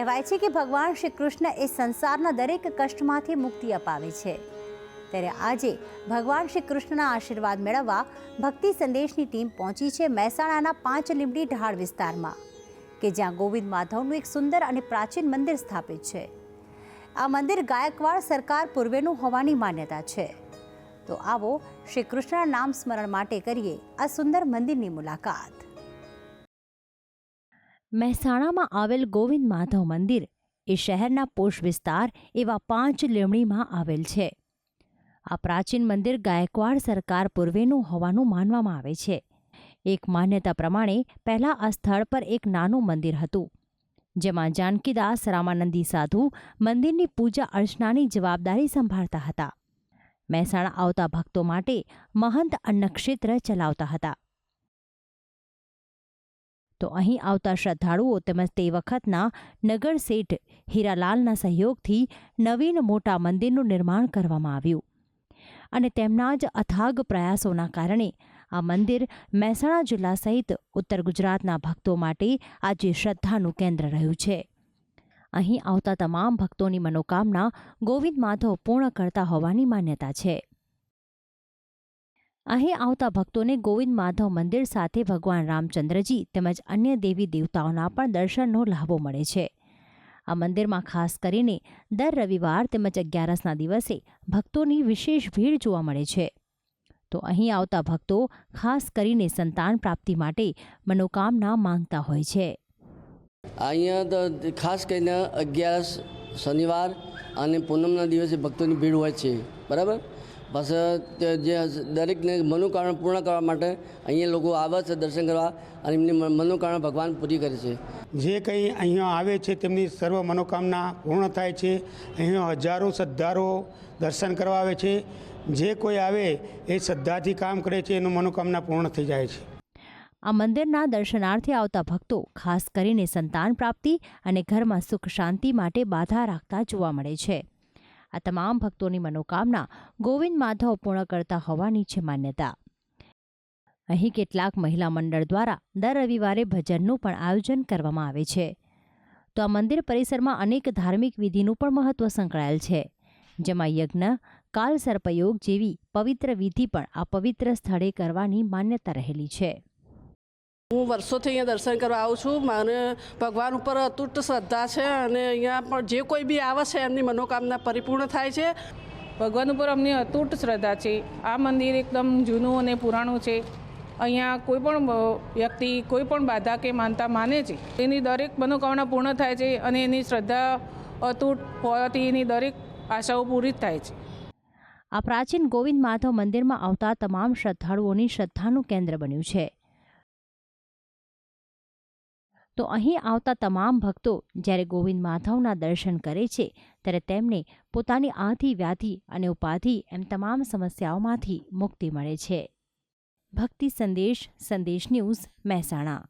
કહેવાય છે કે ભગવાન શ્રી કૃષ્ણ એ સંસારના દરેક કષ્ટમાંથી મુક્તિ અપાવે છે. ત્યારે આજે ભગવાન શ્રી કૃષ્ણના આશીર્વાદ મેળવવા ભક્તિ સંદેશની ટીમ પહોંચી છે મહેસાણાના પાંચ લીમડી ઢાળ વિસ્તારમાં, કે જ્યાં ગોવિંદ માધવનું એક સુંદર અને પ્રાચીન મંદિર સ્થાપિત છે. આ મંદિર ગાયકવાડ સરકાર પૂર્વેનું હોવાની માન્યતા છે. તો આવો શ્રી કૃષ્ણના નામ સ્મરણ માટે કરીએ આ સુંદર મંદિરની મુલાકાત. મહેસાણામાં આવેલ ગોવિંદ માધવ મંદિર એ શહેરના પોષ વિસ્તાર એવા પાંચ લીમડીમાં આવેલ છે. આ પ્રાચીન મંદિર ગાયકવાડ સરકાર પૂર્વેનું હોવાનું માનવામાં આવે છે. એક માન્યતા પ્રમાણે પહેલાં આ સ્થળ પર એક નાનું મંદિર હતું, જેમાં જાનકીદાસ, રામાનંદી સાધુ મંદિરની પૂજા અર્ચનાની જવાબદારી સંભાળતા હતા. મહેસાણા આવતા ભક્તો માટે મહંત અન્નક્ષેત્ર ચલાવતા હતા. તો અહીં આવતા શ્રદ્ધાળુઓ તેમજ તે વખતના નગર શેઠ હીરાલાલના સહયોગથી નવીન મોટા મંદિરનું નિર્માણ કરવામાં આવ્યું. અને તેમના જ અથાગ પ્રયાસોના કારણે આ મંદિર મહેસાણા જિલ્લા સહિત ઉત્તર ગુજરાતના ભક્તો માટે આજે શ્રદ્ધાનું કેન્દ્ર રહ્યું છે. અહીં આવતા તમામ ભક્તોની મનોકામના ગોવિંદ માધવ પૂર્ણ કરતા હોવાની માન્યતા છે. અહીં આવતા ભક્તોને ગોવિંદ માધવ મંદિર સાથે ભગવાન રામચંદ્રજી તેમજ અન્ય દેવી દેવતાઓના પણ દર્શનનો લાભો મળે છે. આ મંદિરમાં ખાસ કરીને દર રવિવાર તેમજ અગિયારસના દિવસે ભક્તોની વિશેષ ભીડ જોવા મળે છે. તો અહીં આવતા ભક્તો ખાસ કરીને સંતાન પ્રાપ્તિ માટે મનોકામના માંગતા હોય છે. અહીંયા તો ખાસ કરીને અગિયારસ શનિવાર અને પૂનમના દિવસે ભક્તોની ભીડ હોય છે, બરાબર? બસ જે દરેકને મનોકામના પૂર્ણ કરવા માટે અહીંયા લોકો આવે છે દર્શન કરવા અને એમની મનોકામના ભગવાન પૂરી કરે છે. જે કંઈ અહીંયા આવે છે તેમની સર્વ મનોકામના પૂર્ણ થાય છે. અહીંયા હજારો શ્રદ્ધાળુઓ દર્શન કરવા આવે છે. જે કોઈ આવે એ શ્રદ્ધાથી કામ કરે છે, એનું મનોકામના પૂર્ણ થઈ જાય છે. આ મંદિરના દર્શનાર્થે આવતા ભક્તો, ખાસ કરીને સંતાન પ્રાપ્તિ અને ઘરમાં સુખ શાંતિ માટે બાધા રાખતા જોવા મળે છે. આ તમામ ભક્તોની મનોકામના ગોવિંદ માધવ પૂર્ણ કરતા હોવાની છે માન્યતા. અહીં કેટલાક મહિલા મંડળ દ્વારા દર રવિવારે ભજનનું પણ આયોજન કરવામાં આવે છે. તો આ મંદિર પરિસરમાં અનેક ધાર્મિક વિધિનું પણ મહત્વ સંકળાયેલ છે. જેમાં યજ્ઞ કાલ સર્પયોગ જેવી પવિત્ર વિધિ પણ આ પવિત્ર સ્થળે કરવાની માન્યતા રહેલી છે. હું વર્ષોથી અહીંયા દર્શન કરવા આવું છું. મને ભગવાન ઉપર અતૂટ શ્રદ્ધા છે અને અહીંયા પણ જે કોઈ બી આવે છે એમની મનોકામના પરિપૂર્ણ થાય છે. ભગવાન ઉપર અમને અતૂટ શ્રદ્ધા છે. આ મંદિર એકદમ જૂનું અને પુરાણું છે. અહીંયા કોઈ પણ વ્યક્તિ કોઈ પણ બાધા કે માનતા માને છે. એની દરેક મનોકામના પૂર્ણ થાય છે અને એની શ્રદ્ધા અતૂટ હોવાથી એની દરેક આશાઓ પૂરી જ થાય છે. આ પ્રાચીન ગોવિંદ માધવ મંદિરમાં આવતા તમામ શ્રદ્ધાળુઓની શ્રદ્ધાનું કેન્દ્ર બન્યું છે. તો અહીં આવતા તમામ ભક્તો જ્યારે ગોવિંદ માધવના દર્શન કરે છે, ત્યારે તેમને પોતાની આધિ, વ્યાધિ અને ઉપાધિ એમ તમામ સમસ્યાઓમાંથી મુક્તિ મળે છે. ભક્તિ સંદેશ સંદેશ ન્યૂઝ મહેસાણા.